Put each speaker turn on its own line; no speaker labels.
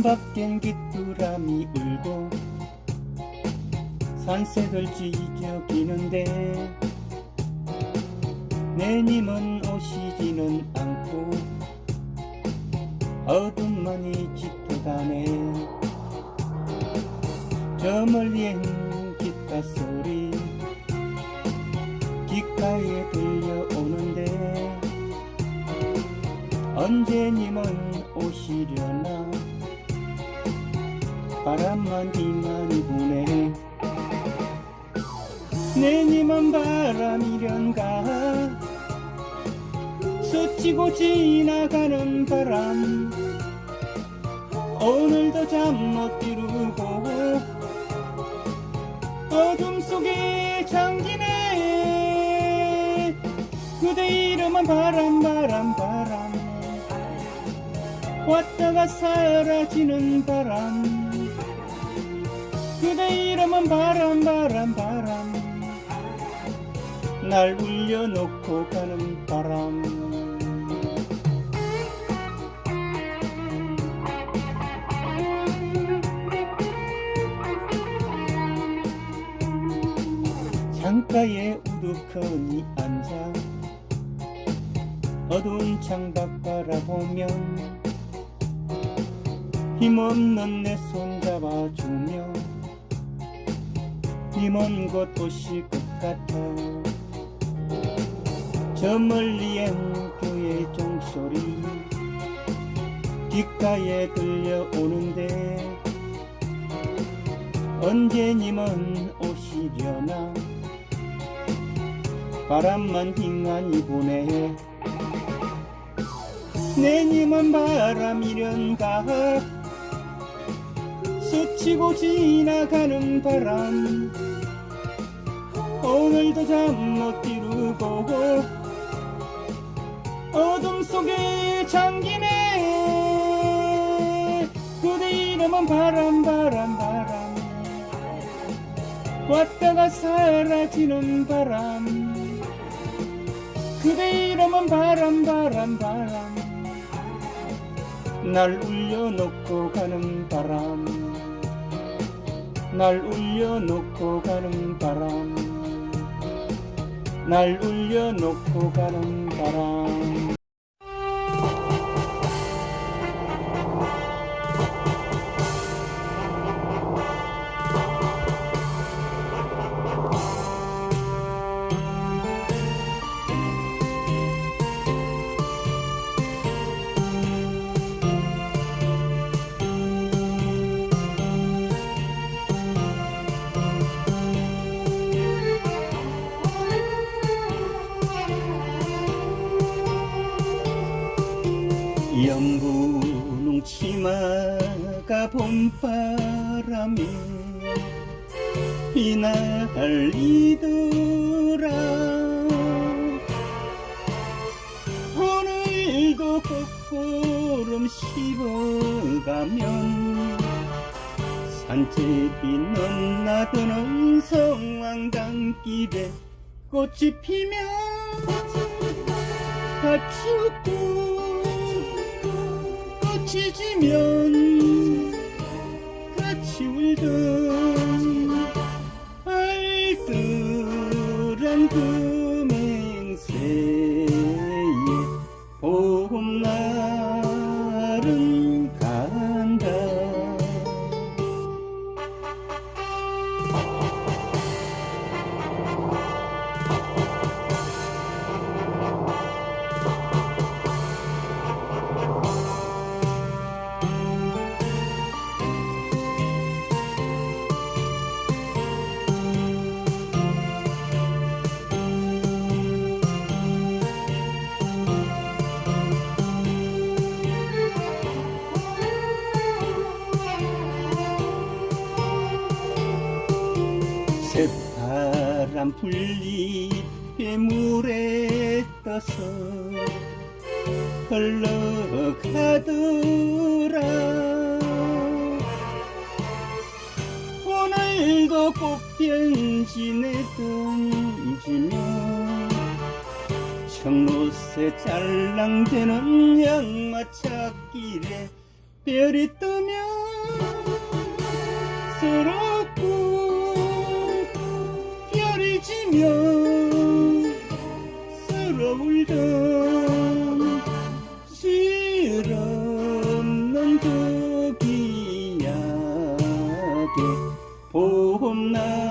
문 밖엔 귀뚜라미 울고 산새들쥐 이겨기는데 내님은 오시지는 않고 어둠만이 짙어가네. 저 멀리엔 기타 소리 귓가에 들려오는데 언제 님은 오시려나 바람만 이만이 부네. 내님은 바람이련가? 스치고 지나가는 바람. 오늘도 잠 못 이루고 어둠 속에 잠기네. 그대 이름은 바람 바람 바람. 왔다가 사라지는 바람 이름은 바람 바람 바람. 날 울려놓고 가는 바람. 창가에 우두커니 앉아. 어두운 창밖 바라보면 힘없는 내 손 잡아주며 이 먼 곳 오실 것 같아. 저 멀리엔 교회 종소리 귓가에 들려오는데 언제님은 오시려나? 바람만 빙하니 보내 내님은 바람이련가 스치고 지나가는 바람 오늘도 잠 못 이루고 어둠 속에 잠기네. 그대 이름은 바람 바람 바람. 왔다가 사라지는 바람. 그대 이름은 바람 바람 바람. 날 울려놓고 가는 바람. 날 울려놓고 가는 바람 날 울려놓고 가는 바람 연분홍 치마가 봄바람에 휘날리더라. 오늘도 꽃보름 씹어가면 산채비 넘나드는 성황강길에 꽃이 피면 웃고 꽃이 지면 같이 울던 알뜰한 금 새파란 풀잎에 물에 떠서 흘러가더라. 오늘도 꽃변진에 던지며 청로새 짤랑대는 양마차길에 별이 뜨면 서럽 지면 서러울던 실없는 그 기약에 봄날은 가